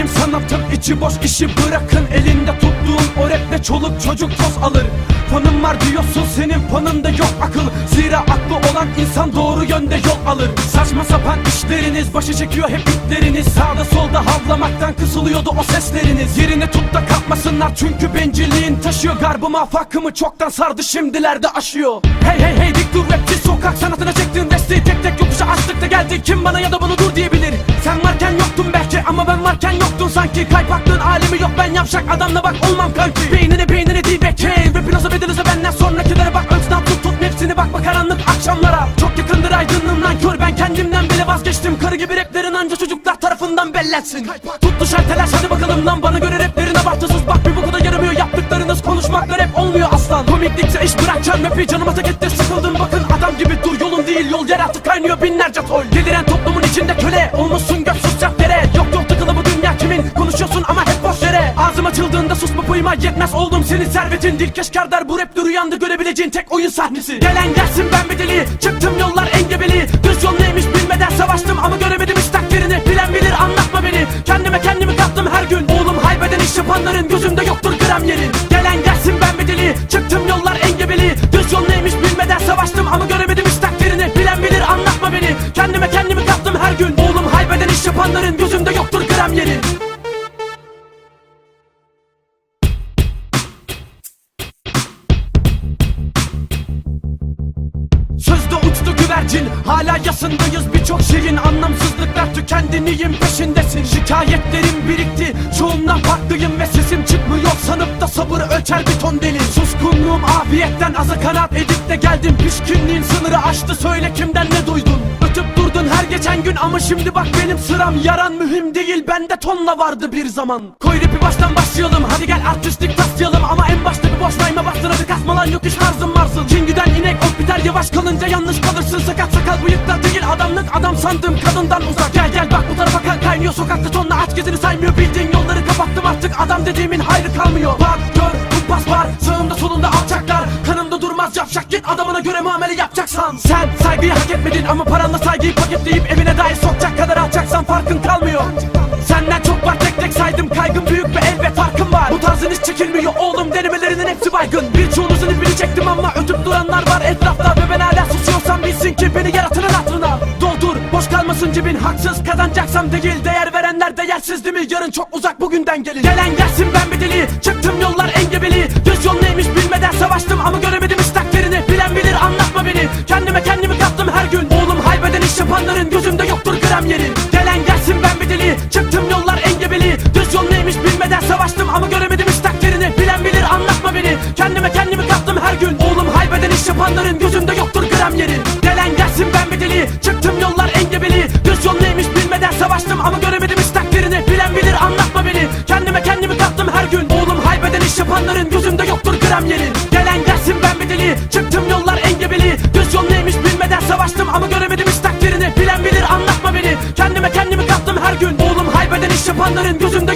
benim sanatım içi boş işi bırakın. Elinde tuttuğun o raple çoluk çocuk toz alır. Fanım var diyorsun senin fanında yok akıl. Zira aklı olan insan doğru yönde yol alır. Saçma sapan işleriniz başı çekiyor hep itleriniz. Sağda solda havlamaktan kısılıyordu o sesleriniz. Yerine tut da kalkmasınlar çünkü bencilliğin taşıyor. Garbı mafakımı çoktan sardı şimdilerde aşıyor. Hey hey hey dik dur rapçi sokak sanatına çektiğin desteği. Tek tek yokuşa açtık da geldi kim bana ya da bunu dur diyebilir? Sen varken yoktum ama ben varken yoktun sanki. Kaypaklığın alemi yok ben yavşak adamla bak olmam kanki. Beynine değil bekey Rapin nasıl bedelise benden sonrakilere bak. Ölçüden tut tut hepsini bakma karanlık akşamlara. Çok yakındır aydınlığımdan kör ben kendimden bile vazgeçtim. Karı gibi raplerin anca çocuklar tarafından bellensin Tuttu şarteler hadi bakalım lan. Bana göre raplerin abartısız. Bak bir boku da yaramıyor yaptıklarınız konuşmakla rap olmuyor aslan. Komiklikse iş bırakacağım rapi canıma tek etti sıkıldım. Bakın adam gibi dur yolun değil. Yol yer altı kaynıyor binlerce tol Deliren toplumun içinde köle olmuşsun payıma yetmez oldum senin servetin. Dilkeş der bu rapte rüyanda görebileceğin tek oyun sahnesi. Gelen gelsin ben bir deli çıktım yollar engebeli. Düz yol neymiş bilmeden savaştım ama göremedim hiç takdirini. Bilen bilir anlatma beni. Kendime kendimi kattım her gün. Oğlum haybeden iş yapanların gözümde yoktur gram yeri. Gelen gelsin ben bir deli çıktım yollar engebeli. Düz yol neymiş bilmeden savaştım ama göremedim hiç takdirini. Bilen bilir anlatma beni. Kendime kendimi kattım her gün. Oğlum haybeden iş yapanların gözümde yoktur gram yeri güvercin Hala yasındayız birçok şeyin Anlamsızlıklar tükendi. Neyin peşindesin? Şikayetlerim birikti. Çoğundan farklıyım ve sesim çıkmıyor. Sanıp da sabır ölçer bir ton deli Suskunluğum afiyetten aza kanat edip de geldim. Pişkinliğin sınırı aştı. Söyle kimden ne duydun? Ötüp durdun her geçen gün ama şimdi bak benim sıram Yaran mühim değil. Bende tonla vardı bir zaman. Koy rapi baştan başlayalım. Hadi gel artistlik taslayalım Ama en başta bir boş rhyme'a bastır hadi kasmalan yok iş tarzım varsın. Çingüden inek ot yavaş kalınca yanlış kalırsın Sakat sakal bıyıklar değil adamlık. Adam sandım kadından uzak. Gel gel bak bu tarafa kan kaynıyor sokakta tonla aç gezini saymıyor. Bildiğin yolları kapattım artık. Adam dediğimin hayrı kalmıyor. Bak gör kumpas var. Sağımda solunda alçaklar. Kanımda durmaz yavşak git adamına göre muamele yapacaksan. Sen saygıyı hak etmedin ama paranla saygıyı paketleyip evine dair sokacak kadar alçaksan farkın kalmıyor. Senden çok var. Tek tek saydım. Kaygım büyük ve elbet farkım var. Bu tarzın hiç çekilmiyor. Oğlum denemelerinin hepsi baygın. Birçoğunuzun ipini çektim ama ötüp duranlar var. Etrafta Ve ben hala bilsin ki beni yaratanın hatırına. Doldur boş kalmasın cebin haksız kazanacaksam değil. Değer verenler değersiz değil mi? Yarın çok uzak bugünden gelin Gelen gelsin ben bir deli. Çıktım yollar engebeli Düz yol neymiş bilmeden savaştım ama göremedim hiç Bilen bilir anlatma beni. Kendime kendimi kattım her gün. Oğlum haybeden iş yapanların gözümde yoktur gram yeri Gelen gelsin ben bir deli. Çıktım yollar engebeli Düz yol neymiş bilmeden savaştım ama göremedim hiç Bilen bilir anlatma beni. Kendime kendimi kattım her gün. Oğlum haybeden iş yapanların gözümde yoktur gram yeri çıktım yollar engebeli. Düz yol neymiş bilmeden savaştım ama göremedim hiç takdirini Bilen bilir anlatma beni. Kendime kendimi kattım her gün. Oğlum haybeden iş yapanların gözümde yoktur gram yeri. Gelen gelsin ben bir deli. Çıktım yollar engebeli. Düz yol neymiş bilmeden savaştım ama göremedim hiç takdirini Bilen bilir anlatma beni. Kendime kendimi kattım her gün. Oğlum haybeden iş yapanların gözümde